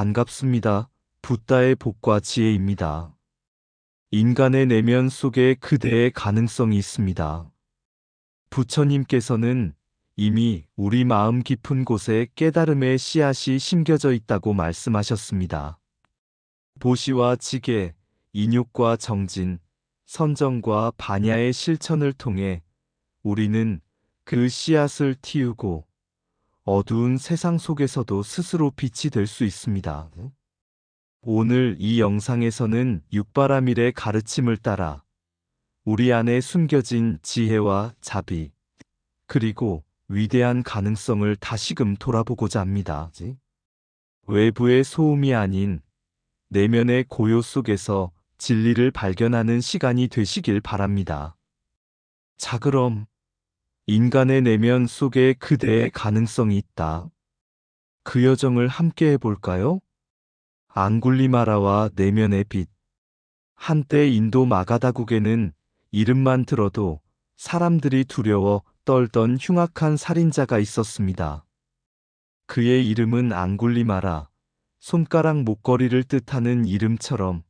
반갑습니다. 붓다의 복과 지혜입니다. 인간의 내면 속에 그대의 가능성이 있습니다. 부처님께서는 이미 우리 마음 깊은 곳에 깨달음의 씨앗이 심겨져 있다고 말씀하셨습니다. 보시와 지계, 인욕과 정진, 선정과 반야의 실천을 통해 우리는 그 씨앗을 틔우고 어두운 세상 속에서도 스스로 빛이 될 수 있습니다. 오늘 이 영상에서는 육바라밀의 가르침을 따라 우리 안에 숨겨진 지혜와 자비, 그리고 위대한 가능성을 다시금 돌아보고자 합니다. 외부의 소음이 아닌 내면의 고요 속에서 진리를 발견하는 시간이 되시길 바랍니다. 자, 그럼 인간의 내면 속에 그대의 가능성이 있다. 그 여정을 함께 해볼까요? 앙굴리마라와 내면의 빛. 한때 인도 마가다국에는 이름만 들어도 사람들이 두려워 떨던 흉악한 살인자가 있었습니다. 그의 이름은 앙굴리마라, 손가락 목걸이를 뜻하는 이름처럼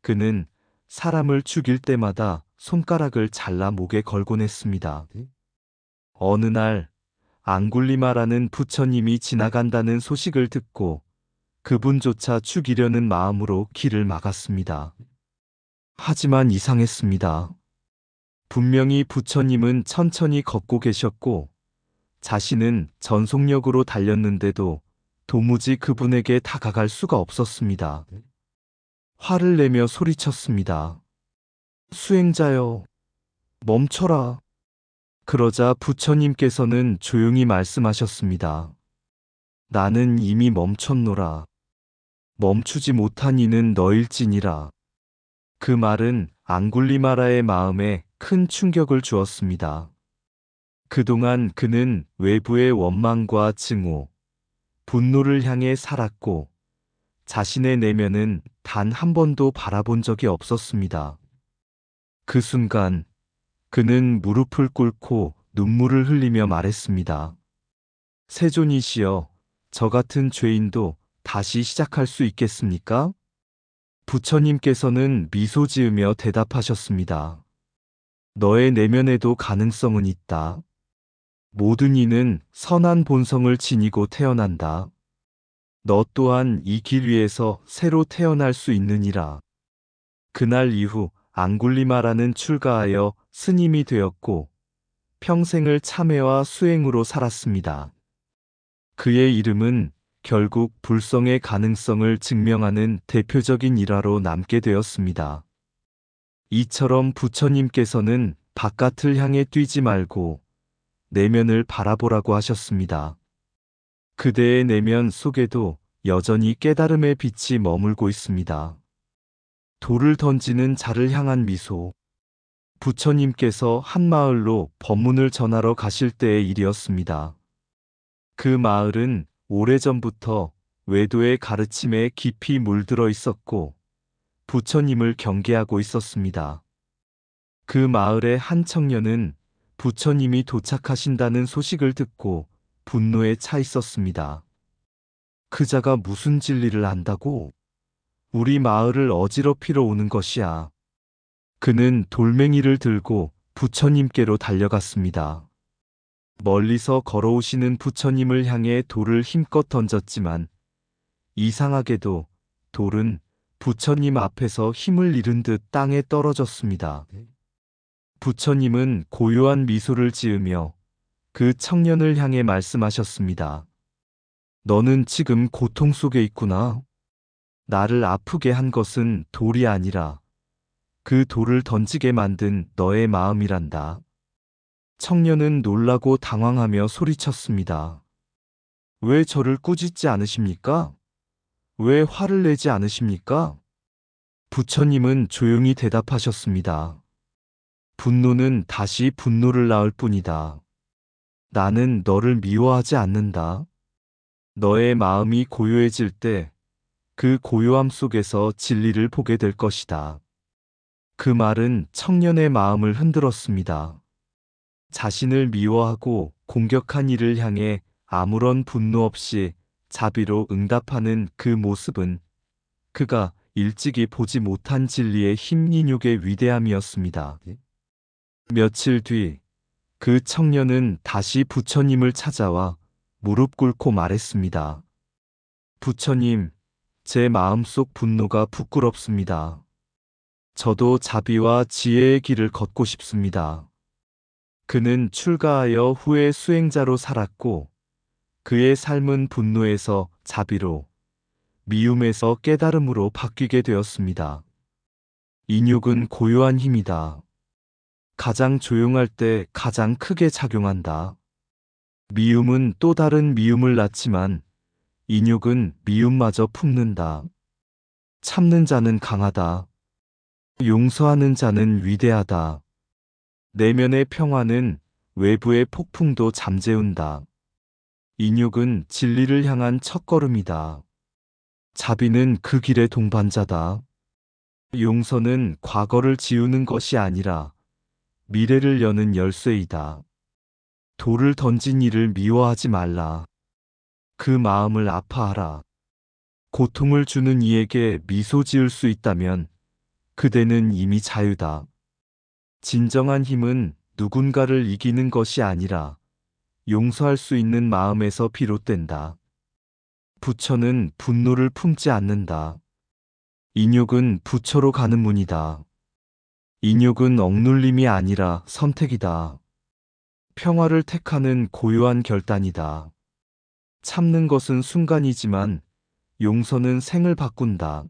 그는 사람을 죽일 때마다 손가락을 잘라 목에 걸곤 했습니다. 어느 날 앙굴리마라는 부처님이 지나간다는 소식을 듣고 그분조차 죽이려는 마음으로 길을 막았습니다. 하지만 이상했습니다. 분명히 부처님은 천천히 걷고 계셨고 자신은 전속력으로 달렸는데도 도무지 그분에게 다가갈 수가 없었습니다. 화를 내며 소리쳤습니다. 수행자여, 멈춰라. 그러자 부처님께서는 조용히 말씀하셨습니다. 나는 이미 멈췄노라. 멈추지 못한 이는 너일지니라. 그 말은 앙굴리마라의 마음에 큰 충격을 주었습니다. 그동안 그는 외부의 원망과 증오, 분노를 향해 살았고 자신의 내면은 단 한 번도 바라본 적이 없었습니다. 그 순간 그는 무릎을 꿇고 눈물을 흘리며 말했습니다. 세존이시여, 저 같은 죄인도 다시 시작할 수 있겠습니까? 부처님께서는 미소 지으며 대답하셨습니다. 너의 내면에도 가능성은 있다. 모든 이는 선한 본성을 지니고 태어난다. 너 또한 이 길 위에서 새로 태어날 수 있느니라. 그날 이후 앙굴리마라는 출가하여 스님이 되었고 평생을 참회와 수행으로 살았습니다. 그의 이름은 결국 불성의 가능성을 증명하는 대표적인 일화로 남게 되었습니다. 이처럼 부처님께서는 바깥을 향해 뛰지 말고 내면을 바라보라고 하셨습니다. 그대의 내면 속에도 여전히 깨달음의 빛이 머물고 있습니다. 돌을 던지는 자를 향한 미소. 부처님께서 한 마을로 법문을 전하러 가실 때의 일이었습니다. 그 마을은 오래전부터 외도의 가르침에 깊이 물들어 있었고 부처님을 경계하고 있었습니다. 그 마을의 한 청년은 부처님이 도착하신다는 소식을 듣고 분노에 차 있었습니다. 그자가 무슨 진리를 안다고? 우리 마을을 어지럽히러 오는 것이야. 그는 돌멩이를 들고 부처님께로 달려갔습니다. 멀리서 걸어오시는 부처님을 향해 돌을 힘껏 던졌지만 이상하게도 돌은 부처님 앞에서 힘을 잃은 듯 땅에 떨어졌습니다. 부처님은 고요한 미소를 지으며 그 청년을 향해 말씀하셨습니다. 너는 지금 고통 속에 있구나. 나를 아프게 한 것은 돌이 아니라 그 돌을 던지게 만든 너의 마음이란다. 청년은 놀라고 당황하며 소리쳤습니다. 왜 저를 꾸짖지 않으십니까? 왜 화를 내지 않으십니까? 부처님은 조용히 대답하셨습니다. 분노는 다시 분노를 낳을 뿐이다. 나는 너를 미워하지 않는다. 너의 마음이 고요해질 때 그 고요함 속에서 진리를 보게 될 것이다. 그 말은 청년의 마음을 흔들었습니다. 자신을 미워하고 공격한 이를 향해 아무런 분노 없이 자비로 응답하는 그 모습은 그가 일찍이 보지 못한 진리의 힘 인육의 위대함이었습니다. 며칠 뒤 그 청년은 다시 부처님을 찾아와 무릎 꿇고 말했습니다. 부처님, 제 마음속 분노가 부끄럽습니다. 저도 자비와 지혜의 길을 걷고 싶습니다. 그는 출가하여 후에 수행자로 살았고 그의 삶은 분노에서 자비로 미움에서 깨달음으로 바뀌게 되었습니다. 인육은 고요한 힘이다. 가장 조용할 때 가장 크게 작용한다. 미움은 또 다른 미움을 낳지만 인육은 미움마저 품는다. 참는 자는 강하다. 용서하는 자는 위대하다. 내면의 평화는 외부의 폭풍도 잠재운다. 인육은 진리를 향한 첫걸음이다. 자비는 그 길의 동반자다. 용서는 과거를 지우는 것이 아니라 미래를 여는 열쇠이다. 돌을 던진 이를 미워하지 말라. 그 마음을 아파하라. 고통을 주는 이에게 미소 지을 수 있다면 그대는 이미 자유다. 진정한 힘은 누군가를 이기는 것이 아니라 용서할 수 있는 마음에서 비롯된다. 부처는 분노를 품지 않는다. 인욕은 부처로 가는 문이다. 인욕은 억눌림이 아니라 선택이다. 평화를 택하는 고요한 결단이다. 참는 것은 순간이지만 용서는 생을 바꾼다.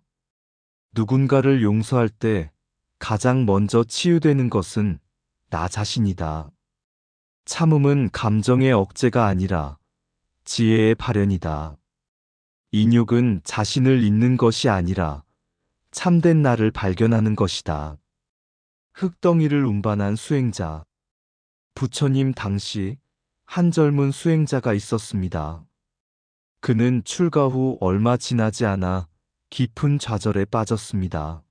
누군가를 용서할 때 가장 먼저 치유되는 것은 나 자신이다. 참음은 감정의 억제가 아니라 지혜의 발현이다. 인욕은 자신을 잊는 것이 아니라 참된 나를 발견하는 것이다. 흙덩이를 운반한 수행자. 부처님 당시 한 젊은 수행자가 있었습니다. 그는 출가 후 얼마 지나지 않아 깊은 좌절에 빠졌습니다.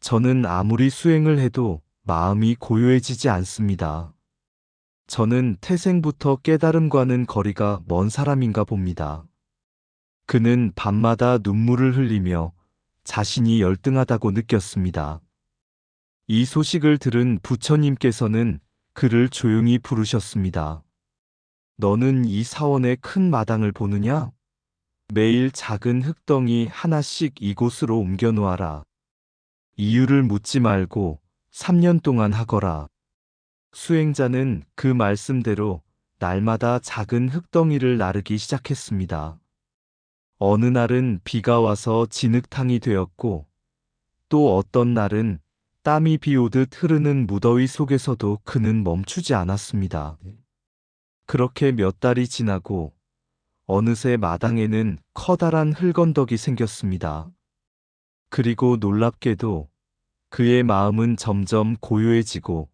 저는 아무리 수행을 해도 마음이 고요해지지 않습니다. 저는 태생부터 깨달음과는 거리가 먼 사람인가 봅니다. 그는 밤마다 눈물을 흘리며 자신이 열등하다고 느꼈습니다. 이 소식을 들은 부처님께서는 그를 조용히 부르셨습니다. 너는 이 사원의 큰 마당을 보느냐? 매일 작은 흙덩이 하나씩 이곳으로 옮겨 놓아라. 이유를 묻지 말고 3년 동안 하거라. 수행자는 그 말씀대로 날마다 작은 흙덩이를 나르기 시작했습니다. 어느 날은 비가 와서 진흙탕이 되었고 또 어떤 날은 땀이 비 오듯 흐르는 무더위 속에서도 그는 멈추지 않았습니다. 그렇게 몇 달이 지나고 어느새 마당에는 커다란 흙언덕이 생겼습니다. 그리고 놀랍게도 그의 마음은 점점 고요해지고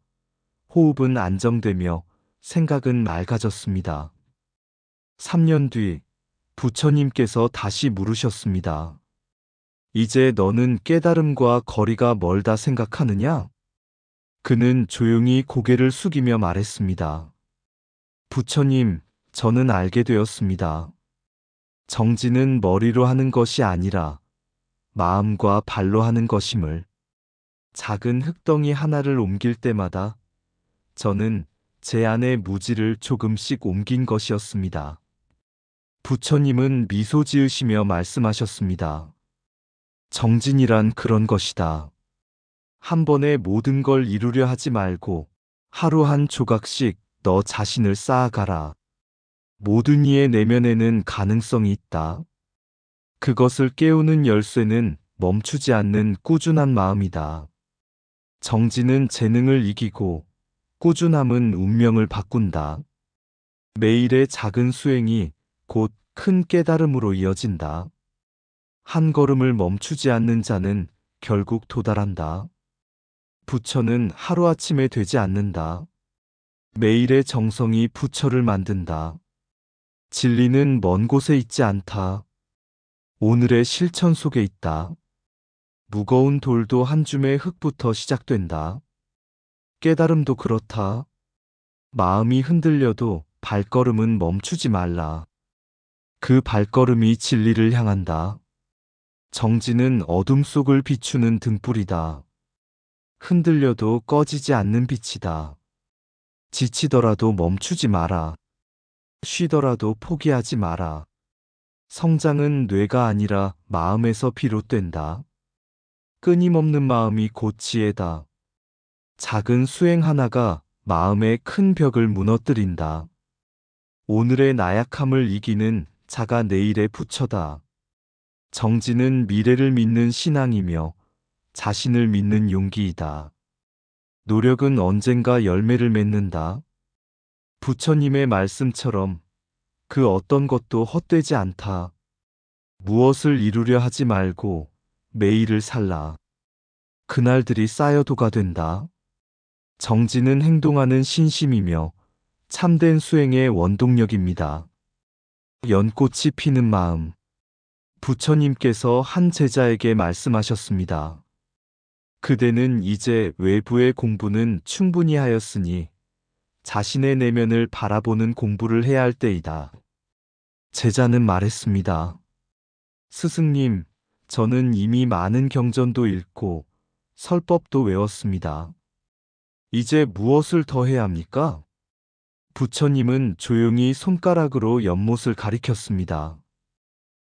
호흡은 안정되며 생각은 맑아졌습니다. 3년 뒤 부처님께서 다시 물으셨습니다. 이제 너는 깨달음과 거리가 멀다 생각하느냐? 그는 조용히 고개를 숙이며 말했습니다. 부처님, 저는 알게 되었습니다. 정지는 머리로 하는 것이 아니라 마음과 발로 하는 것임을. 작은 흙덩이 하나를 옮길 때마다 저는 제 안의 무지를 조금씩 옮긴 것이었습니다. 부처님은 미소 지으시며 말씀하셨습니다. 정진이란 그런 것이다. 한 번에 모든 걸 이루려 하지 말고 하루 한 조각씩 너 자신을 쌓아가라. 모든 이의 내면에는 가능성이 있다. 그것을 깨우는 열쇠는 멈추지 않는 꾸준한 마음이다. 정지는 재능을 이기고 꾸준함은 운명을 바꾼다. 매일의 작은 수행이 곧 큰 깨달음으로 이어진다. 한 걸음을 멈추지 않는 자는 결국 도달한다. 부처는 하루아침에 되지 않는다. 매일의 정성이 부처를 만든다. 진리는 먼 곳에 있지 않다. 오늘의 실천 속에 있다. 무거운 돌도 한 줌의 흙부터 시작된다. 깨달음도 그렇다. 마음이 흔들려도 발걸음은 멈추지 말라. 그 발걸음이 진리를 향한다. 정지는 어둠 속을 비추는 등불이다. 흔들려도 꺼지지 않는 빛이다. 지치더라도 멈추지 마라. 쉬더라도 포기하지 마라. 성장은 뇌가 아니라 마음에서 비롯된다. 끊임없는 마음이 곧 지혜다. 작은 수행 하나가 마음의 큰 벽을 무너뜨린다. 오늘의 나약함을 이기는 자가 내일의 부처다. 정지는 미래를 믿는 신앙이며 자신을 믿는 용기이다. 노력은 언젠가 열매를 맺는다. 부처님의 말씀처럼 그 어떤 것도 헛되지 않다. 무엇을 이루려 하지 말고 매일을 살라. 그날들이 쌓여도가 된다. 정지는 행동하는 신심이며 참된 수행의 원동력입니다. 연꽃이 피는 마음. 부처님께서 한 제자에게 말씀하셨습니다. 그대는 이제 외부의 공부는 충분히 하였으니 자신의 내면을 바라보는 공부를 해야 할 때이다. 제자는 말했습니다. 스승님, 저는 이미 많은 경전도 읽고 설법도 외웠습니다. 이제 무엇을 더 해야 합니까? 부처님은 조용히 손가락으로 연못을 가리켰습니다.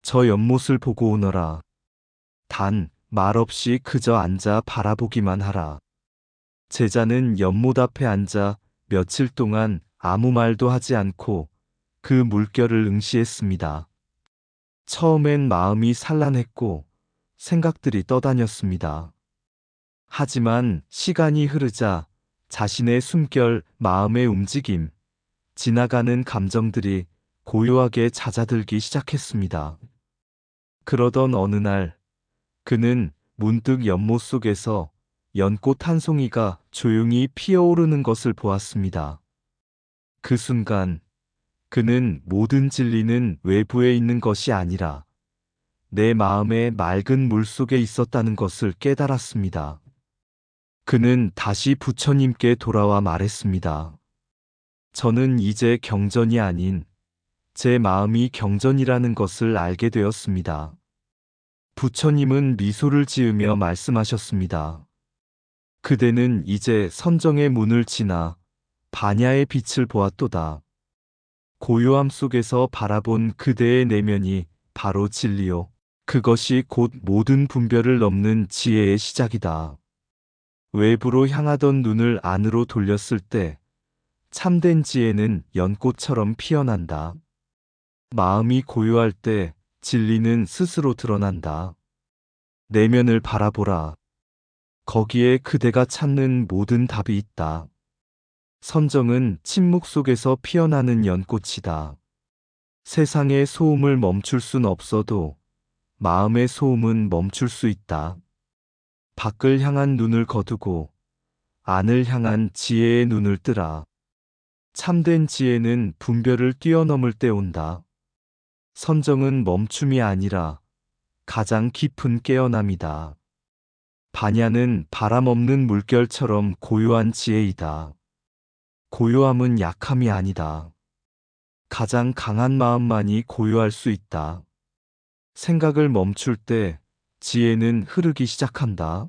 저 연못을 보고 오너라. 단, 말없이 그저 앉아 바라보기만 하라. 제자는 연못 앞에 앉아 며칠 동안 아무 말도 하지 않고 그 물결을 응시했습니다. 처음엔 마음이 산란했고 생각들이 떠다녔습니다. 하지만 시간이 흐르자 자신의 숨결, 마음의 움직임, 지나가는 감정들이 고요하게 잦아들기 시작했습니다. 그러던 어느 날, 그는 문득 연못 속에서 연꽃 한 송이가 조용히 피어오르는 것을 보았습니다. 그 순간, 그는 모든 진리는 외부에 있는 것이 아니라 내 마음의 맑은 물 속에 있었다는 것을 깨달았습니다. 그는 다시 부처님께 돌아와 말했습니다. 저는 이제 경전이 아닌 제 마음이 경전이라는 것을 알게 되었습니다. 부처님은 미소를 지으며 말씀하셨습니다. 그대는 이제 선정의 문을 지나 반야의 빛을 보았도다. 고요함 속에서 바라본 그대의 내면이 바로 진리요. 그것이 곧 모든 분별을 넘는 지혜의 시작이다. 외부로 향하던 눈을 안으로 돌렸을 때 참된 지혜는 연꽃처럼 피어난다. 마음이 고요할 때 진리는 스스로 드러난다. 내면을 바라보라. 거기에 그대가 찾는 모든 답이 있다. 선정은 침묵 속에서 피어나는 연꽃이다. 세상의 소음을 멈출 순 없어도 마음의 소음은 멈출 수 있다. 밖을 향한 눈을 거두고 안을 향한 지혜의 눈을 뜨라. 참된 지혜는 분별을 뛰어넘을 때 온다. 선정은 멈춤이 아니라 가장 깊은 깨어남이다. 반야는 바람 없는 물결처럼 고요한 지혜이다. 고요함은 약함이 아니다. 가장 강한 마음만이 고요할 수 있다. 생각을 멈출 때 지혜는 흐르기 시작한다.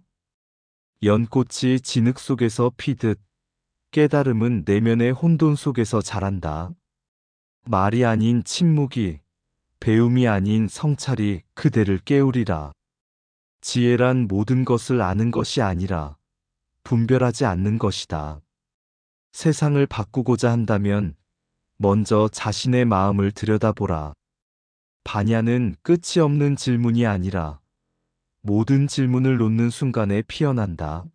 연꽃이 진흙 속에서 피듯 깨달음은 내면의 혼돈 속에서 자란다. 말이 아닌 침묵이, 배움이 아닌 성찰이 그대를 깨우리라. 지혜란 모든 것을 아는 것이 아니라 분별하지 않는 것이다. 세상을 바꾸고자 한다면 먼저 자신의 마음을 들여다보라. 반야는 끝이 없는 질문이 아니라 모든 질문을 놓는 순간에 피어난다.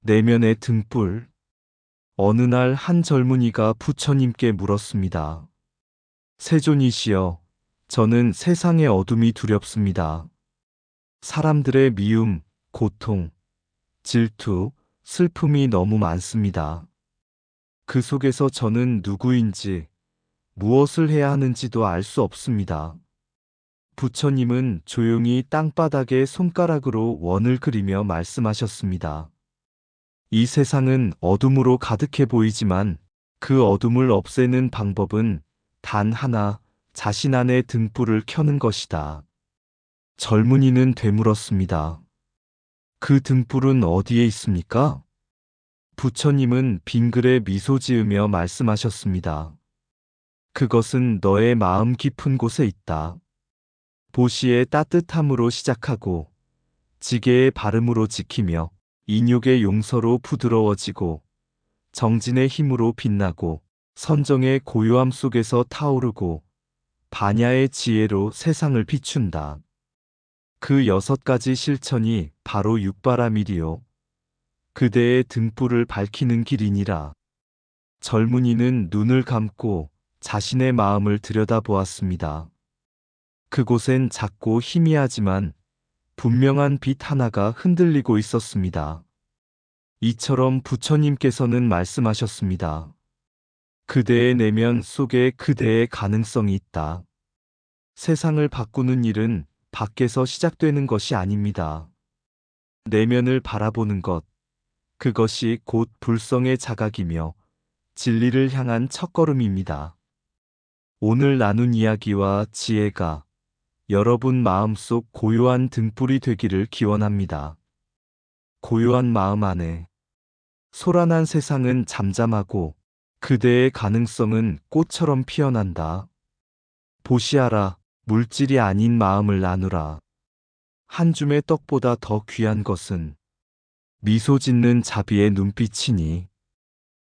내면의 등불. 어느 날 한 젊은이가 부처님께 물었습니다. 세존이시여, 저는 세상의 어둠이 두렵습니다. 사람들의 미움, 고통, 질투, 슬픔이 너무 많습니다. 그 속에서 저는 누구인지, 무엇을 해야 하는지도 알 수 없습니다. 부처님은 조용히 땅바닥에 손가락으로 원을 그리며 말씀하셨습니다. 이 세상은 어둠으로 가득해 보이지만 그 어둠을 없애는 방법은 단 하나, 자신 안에 등불을 켜는 것이다. 젊은이는 되물었습니다. 그 등불은 어디에 있습니까? 부처님은 빙글에 미소 지으며 말씀하셨습니다. 그것은 너의 마음 깊은 곳에 있다. 보시의 따뜻함으로 시작하고 지게의 발음으로 지키며 인욕의 용서로 부드러워지고 정진의 힘으로 빛나고 선정의 고요함 속에서 타오르고 반야의 지혜로 세상을 비춘다. 그 여섯 가지 실천이 바로 육바라밀이요. 그대의 등불을 밝히는 길이니라. 젊은이는 눈을 감고 자신의 마음을 들여다보았습니다. 그곳엔 작고 희미하지만 분명한 빛 하나가 흔들리고 있었습니다. 이처럼 부처님께서는 말씀하셨습니다. 그대의 내면 속에 그대의 가능성이 있다. 세상을 바꾸는 일은 밖에서 시작되는 것이 아닙니다. 내면을 바라보는 것, 그것이 곧 불성의 자각이며 진리를 향한 첫걸음입니다. 오늘 나눈 이야기와 지혜가 여러분 마음속 고요한 등불이 되기를 기원합니다. 고요한 마음 안에 소란한 세상은 잠잠하고 그대의 가능성은 꽃처럼 피어난다. 보시아라, 물질이 아닌 마음을 나누라. 한 줌의 떡보다 더 귀한 것은 미소 짓는 자비의 눈빛이니.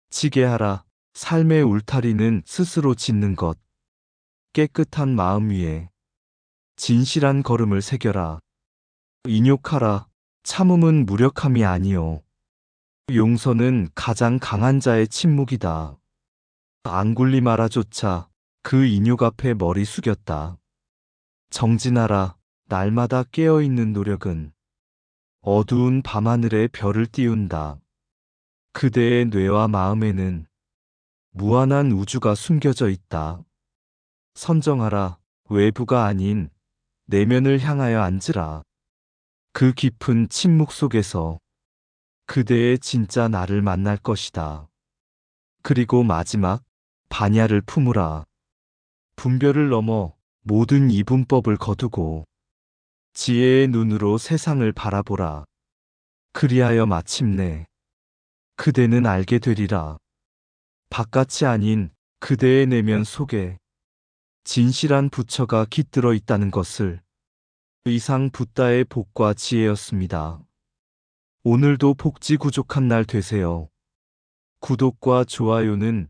지게하라, 삶의 울타리는 스스로 짓는 것. 깨끗한 마음 위에 진실한 걸음을 새겨라. 인욕하라, 참음은 무력함이 아니요. 용서는 가장 강한 자의 침묵이다. 앙굴리 마라조차 그 인욕 앞에 머리 숙였다. 정진하라, 날마다 깨어있는 노력은 어두운 밤하늘에 별을 띄운다. 그대의 뇌와 마음에는 무한한 우주가 숨겨져 있다. 선정하라, 외부가 아닌 내면을 향하여 앉으라. 그 깊은 침묵 속에서 그대의 진짜 나를 만날 것이다. 그리고 마지막, 반야를 품으라. 분별을 넘어 모든 이분법을 거두고 지혜의 눈으로 세상을 바라보라. 그리하여 마침내 그대는 알게 되리라. 바깥이 아닌 그대의 내면 속에 진실한 부처가 깃들어 있다는 것을 이상 붓다의 복과 지혜였습니다. 오늘도 복지 구족한 날 되세요. 구독과 좋아요는